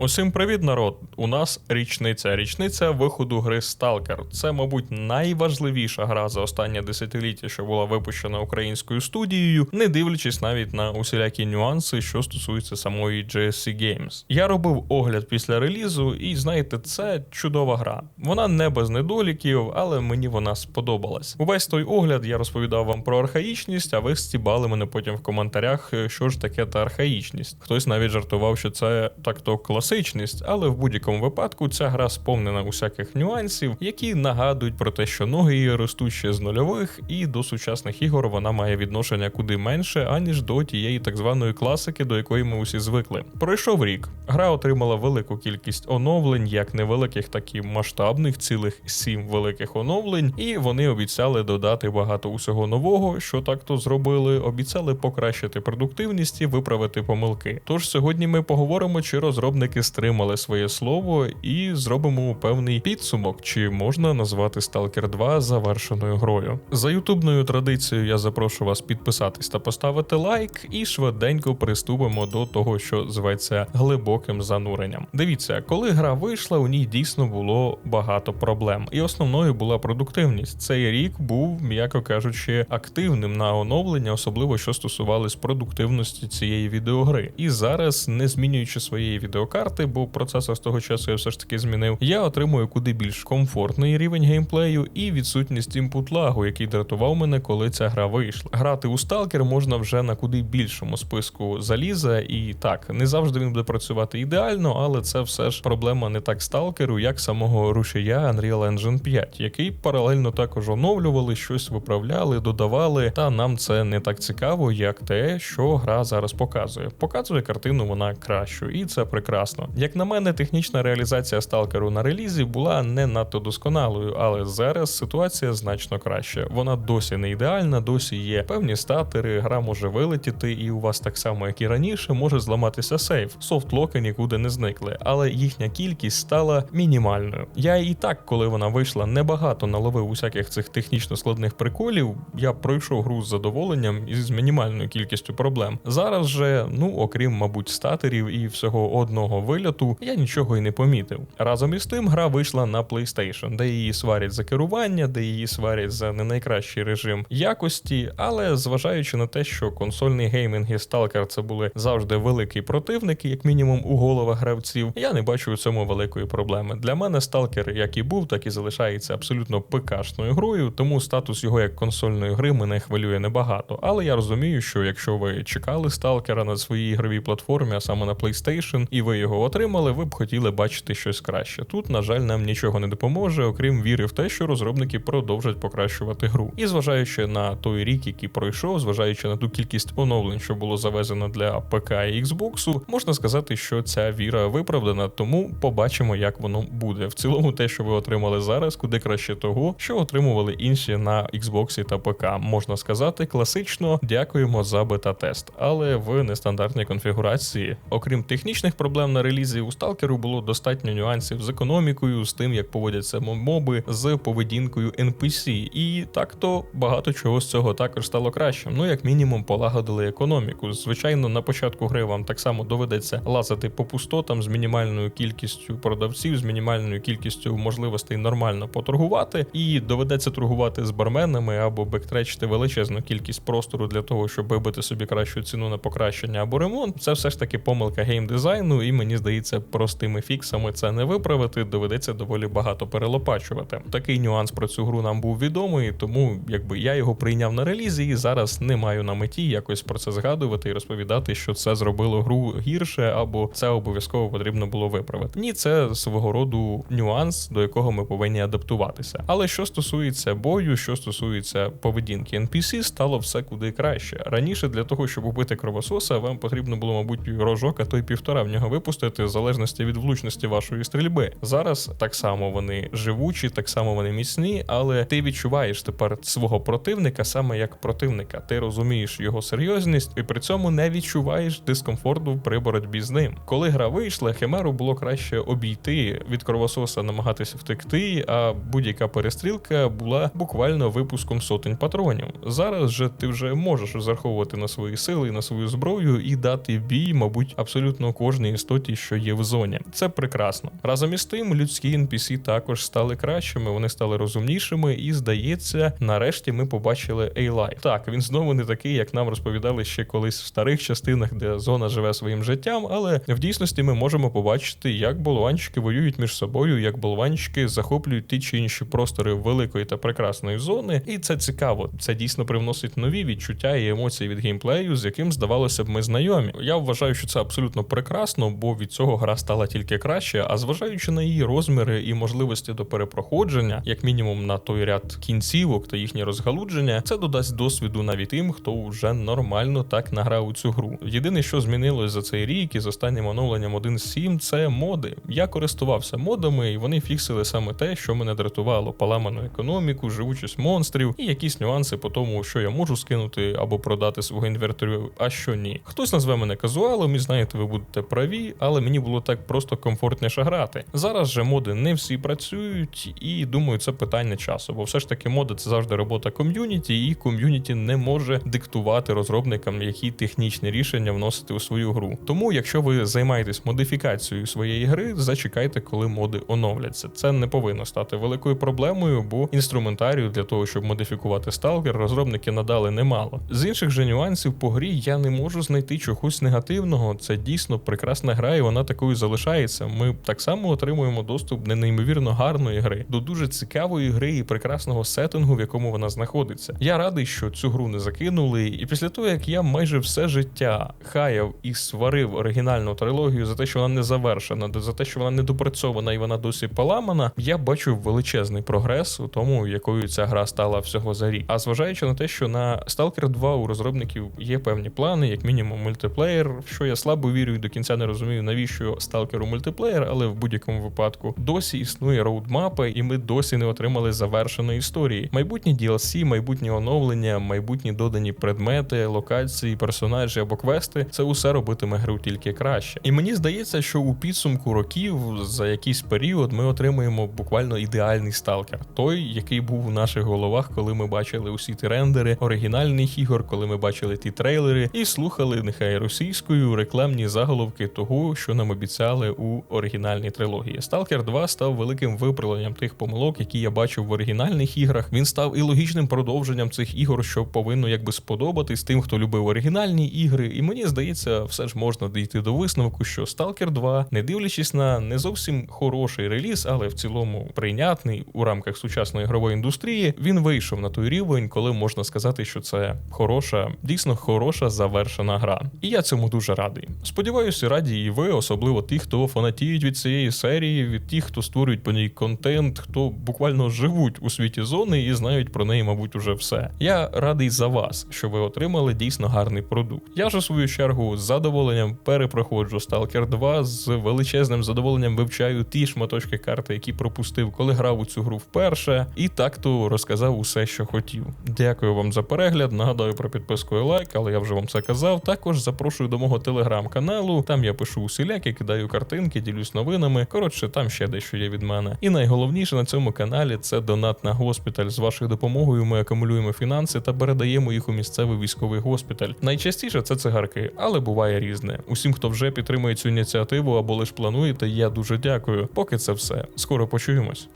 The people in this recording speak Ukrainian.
Усім привіт, народ! У нас річниця. Річниця виходу гри Stalker. Це, мабуть, найважливіша гра за останнє десятиліття, що була випущена українською студією, не дивлячись навіть на усілякі нюанси, що стосуються самої GSC Games. Я робив огляд після релізу, і знаєте, це чудова гра. Вона не без недоліків, але мені вона сподобалась. Увесь той огляд я розповідав вам про архаїчність, а ви стібали мене потім в коментарях, що ж таке та архаїчність. Хтось навіть жартував, що це так то класичність, але в будь-якому випадку ця гра сповнена усяких нюансів, які нагадують про те, що ноги її ростуть ще з нульових, і до сучасних ігор вона має відношення куди менше, аніж до тієї так званої класики, до якої ми усі звикли. Пройшов рік. Гра отримала велику кількість оновлень, як невеликих, так і масштабних, цілих сім великих оновлень, і вони обіцяли додати багато усього нового, що так то зробили. Обіцяли покращити продуктивність і виправити помилки. Тож сьогодні ми поговоримо, чи розробники стримали своє слово, і зробимо певний підсумок, чи можна назвати Stalker 2 завершеною грою. За ютубною традицією я запрошу вас підписатись та поставити лайк, і швиденько приступимо до того, що зветься глибоким зануренням. Дивіться, коли гра вийшла, у ній дійсно було багато проблем, і основною була продуктивність. Цей рік був, м'яко кажучи, активним на оновлення, особливо що стосувалось продуктивності цієї відеогри. І зараз, не змінюючи своєї відеокарти, бо процесор з того часу я все ж таки змінив, я отримую куди більш комфортний рівень геймплею і відсутність імпут лагу, який дратував мене, коли ця гра вийшла. Грати у Stalker можна вже на куди більшому списку заліза, і так не завжди він буде працювати ідеально, але це все ж проблема не так сталкеру, як самого рушія Unreal Engine 5, який паралельно також оновлювали, щось виправляли, додавали. Та нам це не так цікаво, як те, що гра зараз показує. Показує картину вона кращу, і це прекрасно. Як на мене, технічна реалізація сталкеру на релізі була не надто досконалою, але зараз ситуація значно краща. Вона досі не ідеальна, досі є певні статери, гра може вилетіти, і у вас так само, як і раніше, може зламатися сейф. Софтлоки нікуди не зникли, але їхня кількість стала мінімальною. Я і так, коли вона вийшла, небагато наловив усяких цих технічно складних приколів. Я пройшов гру з задоволенням і з мінімальною кількістю проблем. Зараз же, ну окрім, мабуть, статерів і всього одного вильоту, я нічого й не помітив. Разом із тим, гра вийшла на PlayStation, де її сварять за керування, де її сварять за не найкращий режим якості, але зважаючи на те, що консольний геймінг і Stalker це були завжди великий противник, як мінімум у головах гравців, я не бачу у цьому великої проблеми. Для мене Stalker як і був, так і залишається абсолютно ПК-шною грою, тому статус його як консольної гри мене хвилює небагато. Але я розумію, що якщо ви чекали Stalker на своїй ігровій платформі, а саме на PlayStation, і ви його отримали, ви б хотіли бачити щось краще. Тут, на жаль, нам нічого не допоможе, окрім віри в те, що розробники продовжать покращувати гру. І зважаючи на той рік, який пройшов, зважаючи на ту кількість оновлень, що було завезено для ПК і Xbox, можна сказати, що ця віра виправдана, тому побачимо, як воно буде. В цілому, те, що ви отримали зараз, куди краще того, що отримували інші на Xbox та ПК. Можна сказати, класично дякуємо за бета-тест, але в нестандартній конфігурації, окрім технічних проблем на релізі, у Сталкеру було достатньо нюансів з економікою, з тим, як поводяться моби, з поведінкою NPC. І так то багато чого з цього також стало кращим. Ну, як мінімум, полагодили економіку. Звичайно, на початку гри вам так само доведеться лазити по пустотам з мінімальною кількістю продавців, з мінімальною кількістю можливостей нормально поторгувати, і доведеться торгувати з барменами або бектречити величезну кількість простору для того, щоб вибити собі кращу ціну на покращення або ремонт. Це все ж таки помилка геймдизайну, і мені здається, простими фіксами це не виправити. Доведеться доволі багато перелопачувати. Такий нюанс про цю гру нам був відомий, тому якби я його прийняв на релізі і зараз не маю на меті якось про це згадувати і розповідати, що це зробило гру гірше, або це обов'язково потрібно було виправити. Ні, це свого роду нюанс, до якого ми повинні адаптуватися. Але що стосується бою, що стосується поведінки NPC, стало все куди краще. Раніше для того, щоб убити кровососа, вам потрібно було, мабуть, рожок, а то й півтора в нього випустити, в залежності від влучності вашої стрільби. Зараз так само вони живучі, так само вони міцні, але ти відчуваєш тепер свого противника саме як противника. Ти розумієш його серйозність і при цьому не відчуваєш дискомфорту при боротьбі з ним. Коли гра вийшла, химеру було краще обійти від кровососа, намагатися втекти, а будь-яка перестрілка була буквально випуском сотень патронів. Зараз же ти вже можеш розраховувати на свої сили, на свою зброю і дати бій, мабуть, абсолютно кожній істоті роботі, що є в зоні. Це прекрасно. Разом із тим, людські NPC також стали кращими, вони стали розумнішими, і здається, нарешті ми побачили Ейлай. Так, він знову не такий, як нам розповідали ще колись в старих частинах, де зона живе своїм життям, але в дійсності ми можемо побачити, як болванчики воюють між собою, як болванчики захоплюють ті чи інші простори великої та прекрасної зони. І це цікаво. Це дійсно привносить нові відчуття і емоції від геймплею, з яким здавалося б, ми знайомі. Я вважаю, що це абсолютно прекрасно, бо від цього гра стала тільки краще. А зважаючи на її розміри і можливості до перепроходження, як мінімум на той ряд кінцівок та їхнє розгалудження, це додасть досвіду навіть тим, хто вже нормально так награв у цю гру. Єдине, що змінилось за цей рік із останнім оновленням 1.7, це моди. Я користувався модами, і вони фіксили саме те, що мене дратувало: поламану економіку, живучість монстрів і якісь нюанси по тому, що я можу скинути або продати свого інверторю, а що ні. Хтось назве мене казуалом, і знаєте, ви будете праві, але мені було так просто комфортніше грати. Зараз же моди не всі працюють, і думаю, це питання часу, бо все ж таки моди це завжди робота ком'юніті, і ком'юніті не може диктувати розробникам, які технічні рішення вносити у свою гру. Тому, якщо ви займаєтесь модифікацією своєї гри, зачекайте, коли моди оновляться. Це не повинно стати великою проблемою, бо інструментарію для того, щоб модифікувати сталкер, розробники надали немало. З інших же нюансів по грі я не можу знайти чогось негативного. Це дійсно прекрасна гра, і вона такою залишається. Ми так само отримуємо доступ до неймовірно гарної гри, до дуже цікавої гри і прекрасного сеттингу, в якому вона знаходиться. Я радий, що цю гру не закинули, і після того як я майже все життя хаяв і сварив оригінальну трилогію за те, що вона не завершена, за те, що вона не допрацьована і вона досі поламана, я бачу величезний прогрес у тому, якою ця гра стала всього за рік. А зважаючи на те, що на Stalker 2 у розробників є певні плани, як мінімум мультиплеєр, що я слабо вірю і до кінця не розумію, навіщо сталкеру мультиплеєр, але в будь-якому випадку досі існує роудмапа, і ми досі не отримали завершеної історії. Майбутні DLC, майбутні оновлення, майбутні додані предмети, локації, персонажі або квести це усе робитиме гру тільки краще. І мені здається, що у підсумку років за якийсь період ми отримаємо буквально ідеальний сталкер, той, який був у наших головах, коли ми бачили усі ті рендери оригінальних ігор, коли ми бачили ті трейлери і слухали нехай російською рекламні заголовки того, що нам обіцяли у оригінальній трилогії. Stalker 2 став великим виправленням тих помилок, які я бачив в оригінальних іграх. Він став і логічним продовженням цих ігор, що повинно якби сподобатись тим, хто любив оригінальні ігри. І мені здається, все ж можна дійти до висновку, що Stalker 2, не дивлячись на не зовсім хороший реліз, але в цілому прийнятний у рамках сучасної ігрової індустрії, він вийшов на той рівень, коли можна сказати, що це хороша, дійсно хороша завершена гра. І я цьому дуже радий. Сподіваюся, раді і ви, особливо ті, хто фанатіють від цієї серії, від тих, хто створюють по ній контент, хто буквально живуть у світі зони і знають про неї, мабуть, уже все. Я радий за вас, що ви отримали дійсно гарний продукт. Я ж у свою чергу з задоволенням перепроходжу Stalker 2, з величезним задоволенням вивчаю ті шматочки карти, які пропустив, коли грав у цю гру вперше, і так то розказав усе, що хотів. Дякую вам за перегляд. Нагадаю про підписку і лайк, але я вже вам це казав. Також запрошую до мого телеграм-каналу. Там я пишу усіляки, кидаю картинки, ділюсь новинами. Коротше, там ще дещо є від мене. І найголовніше на цьому каналі це донат на госпіталь. З вашою допомогою ми акумулюємо фінанси та передаємо їх у місцевий військовий госпіталь. Найчастіше це цигарки, але буває різне. Усім, хто вже підтримує цю ініціативу або лиш плануєте, я дуже дякую. Поки це все. Скоро почуємось.